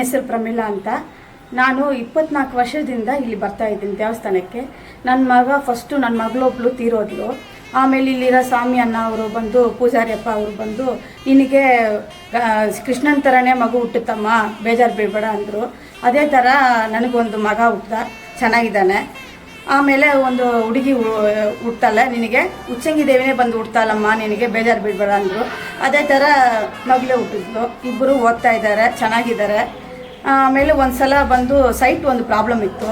ಹೆಸರು ಪ್ರಮೀಳಾ ಅಂತ. ನಾನು ಇಪ್ಪತ್ನಾಲ್ಕು ವರ್ಷದಿಂದ ಇಲ್ಲಿ ಬರ್ತಾ ಇದ್ದೀನಿ ದೇವಸ್ಥಾನಕ್ಕೆ. ನನ್ನ ಮಗ ಫಸ್ಟು ನನ್ನ ಮಗಳೊಬ್ಳು ತೀರೋದ್ಲು. ಆಮೇಲೆ ಇಲ್ಲಿರೋ ಸ್ವಾಮಿ ಅಣ್ಣ ಅವರು ಬಂದು, ಪೂಜಾರಿಯಪ್ಪ ಅವರು ಬಂದು, ನಿನಗೆ ಕೃಷ್ಣನ ಥರನೇ ಮಗು ಹುಟ್ಟುತ್ತಮ್ಮ, ಬೇಜಾರು ಬೀಳ್ಬೇಡ ಅಂದರು. ಅದೇ ಥರ ನನಗೊಂದು ಮಗ ಹುಟ್ಟ ಚೆನ್ನಾಗಿದ್ದಾನೆ. ಆಮೇಲೆ ಒಂದು ಹುಡುಗಿ ಹುಟ್ಟಲ್ಲ, ನಿನಗೆ ಉಚ್ಚಂಗಿ ದೇವಿನೇ ಬಂದು ಹುಡ್ತಾಳಮ್ಮ ನಿನಗೆ ಬೇಜಾರು ಬಿಡಬೇಡ ಅಂದರು. ಅದೇ ಥರ ಮಗಳೇ ಹುಟ್ಟಿದ್ಲು. ಇಬ್ಬರು ಓದ್ತಾ ಇದ್ದಾರೆ, ಚೆನ್ನಾಗಿದ್ದಾರೆ. ಆಮೇಲೆ ಒಂದು ಸಲ ಬಂದು ಸೈಟ್ ಒಂದು ಪ್ರಾಬ್ಲಮ್ ಇತ್ತು.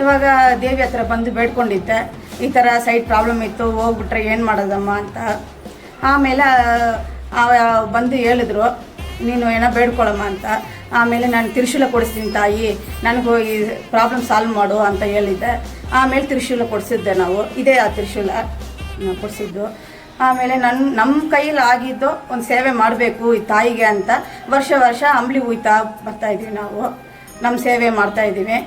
ಇವಾಗ ದೇವಿ ಹತ್ರ ಬಂದು ಬೇಡ್ಕೊಂಡಿದ್ದೆ. ಈ ಥರ ಸೈಟ್ ಪ್ರಾಬ್ಲಮ್ ಇತ್ತು, ಹೋಗ್ಬಿಟ್ರೆ ಏನು ಮಾಡೋದಮ್ಮ ಅಂತ. ಆಮೇಲೆ ಬಂದು ಹೇಳಿದ್ರು, ನೀನು ಏನೋ ಬೇಡ್ಕೊಳ್ಳಮ್ಮ ಅಂತ. ಆಮೇಲೆ ನಾನು ತ್ರಿಶೂಲ ಕೊಡಿಸ್ತೀನಿ ತಾಯಿ, ನನಗೂ ಈ ಪ್ರಾಬ್ಲಮ್ ಸಾಲ್ವ್ ಮಾಡು ಅಂತ ಹೇಳಿದ್ದೆ. ಆಮೇಲೆ ತ್ರಿಶೂಲ ಕೊಡಿಸಿದ್ದೆ ನಾವು. ಇದೇ ಆ ತ್ರಿಶೂಲ. ಕೊಡಿಸಿದ್ದು. ಆಮೇಲೆ ನನ್ನ ನಮ್ಮ ಕೈಯಲ್ಲಿ ಆಗಿದ್ದು ಒಂದು ಸೇವೆ ಮಾಡಬೇಕು ಈ ತಾಯಿಗೆ ಅಂತ ವರ್ಷ ವರ್ಷ ಅಂಬ್ಲಿ ಹೋಯ್ತಾ ಬರ್ತಾ ಇದ್ದೀವಿ ನಾವು. ನಮ್ಮ ಸೇವೆ ಮಾಡ್ತಾ ಇದ್ದೀವಿ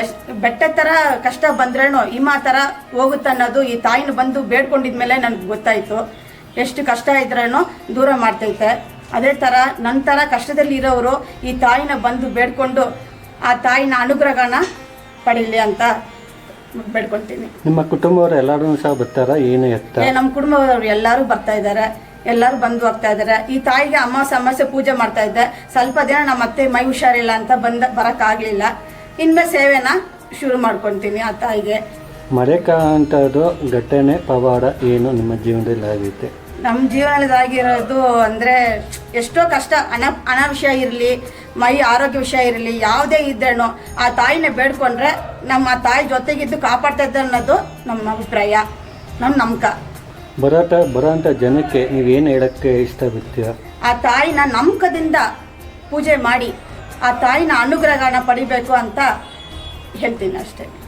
ಎಷ್ಟು, ಬೆಟ್ಟ ಥರ ಕಷ್ಟ ಬಂದ್ರೇನು ಹಿಮ ಥರ ಹೋಗುತ್ತೆ ಅನ್ನೋದು ಈ ತಾಯಿನ ಬಂದು ಬೇಡ್ಕೊಂಡಿದ್ಮೇಲೆ ನನಗೆ ಗೊತ್ತಾಯಿತು. ಎಷ್ಟು ಕಷ್ಟ ಇದ್ರೇನು ದೂರ ಮಾಡ್ತೈತೆ. ಅದೇ ಥರ ನನ್ನ ಥರ ಕಷ್ಟದಲ್ಲಿ ಇರೋರು ಈ ತಾಯಿನ ಬಂದು ಬೇಡ್ಕೊಂಡು ಆ ತಾಯಿನ ಅನುಗ್ರಹನ ಪಡೀಲಿ ಅಂತ ಬೇಡ್ಕೊಳ್ತೀನಿ ನಿಮ್ಮ ಕುಟುಂಬವ್ರು ಎಲ್ಲರೂ ಸಹ ಬರ್ತಾರ? ಏನು ಎತ್ತ? ನಮ್ಮ ಕುಟುಂಬದವ್ರು ಎಲ್ಲರೂ ಬರ್ತಾ ಇದ್ದಾರೆ ಎಲ್ಲರೂ ಬಂದು ಹೋಗ್ತಾ ಇದ್ದಾರೆ ಈ ತಾಯಿಗೆ ಅಮ್ಮ ಸಮಸ್ಯೆ ಪೂಜೆ ಮಾಡ್ತಾ ಇದ್ದೆ. ಸ್ವಲ್ಪ ದಿನ ನಮ್ಮ ಅತ್ತೆ ಮೈ ಹುಷಾರಿಲ್ಲ ಅಂತ ಬಂದ ಬರೋಕ್ಕಾಗಲಿಲ್ಲ. ಇನ್ಮೇಲೆ ಸೇವೆನ ಶುರು ಮಾಡ್ಕೊತೀನಿ ಆ ತಾಯಿಗೆ. ಮರೆಕಾಂತದ್ದು ಘಟನೆ ಪವಾಡ ಏನು ನಿಮ್ಮ ಜೀವನದಲ್ಲಿ ಆಗೈತೆ ನಮ್ಮ ಜೀವನದಾಗಿರೋದು ಅಂದರೆ ಎಷ್ಟೋ ಕಷ್ಟ ಅನ ಹಣ ವಿಷಯ ಇರಲಿ ಮೈ ಆರೋಗ್ಯ ವಿಷಯ ಇರಲಿ ಯಾವುದೇ ಇದ್ದೇನೋ ಆ ತಾಯಿನ ಬೇಡ್ಕೊಂಡ್ರೆ ನಮ್ಮ ಆ ತಾಯಿ ಜೊತೆಗಿದ್ದು ಕಾಪಾಡ್ತೈತೆ ಅನ್ನೋದು ನಮ್ಮ ಅಭಿಪ್ರಾಯ ನಮ್ಮ ನಂಬಿಕೆ. ಬರೋಟ ಬರೋಂಥ ಜನಕ್ಕೆ ನೀವೇನು ಇಷ್ಟ ಬಿಡ್ತೀಯ ಆ ತಾಯಿನ ನಂಬಿಕದಿಂದ ಪೂಜೆ ಮಾಡಿ ಆ ತಾಯಿನ ಅನುಗ್ರಹಗಳನ್ನ ಪಡಿಬೇಕು ಅಂತ ಹೇಳ್ತೀನಿ ಅಷ್ಟೇ.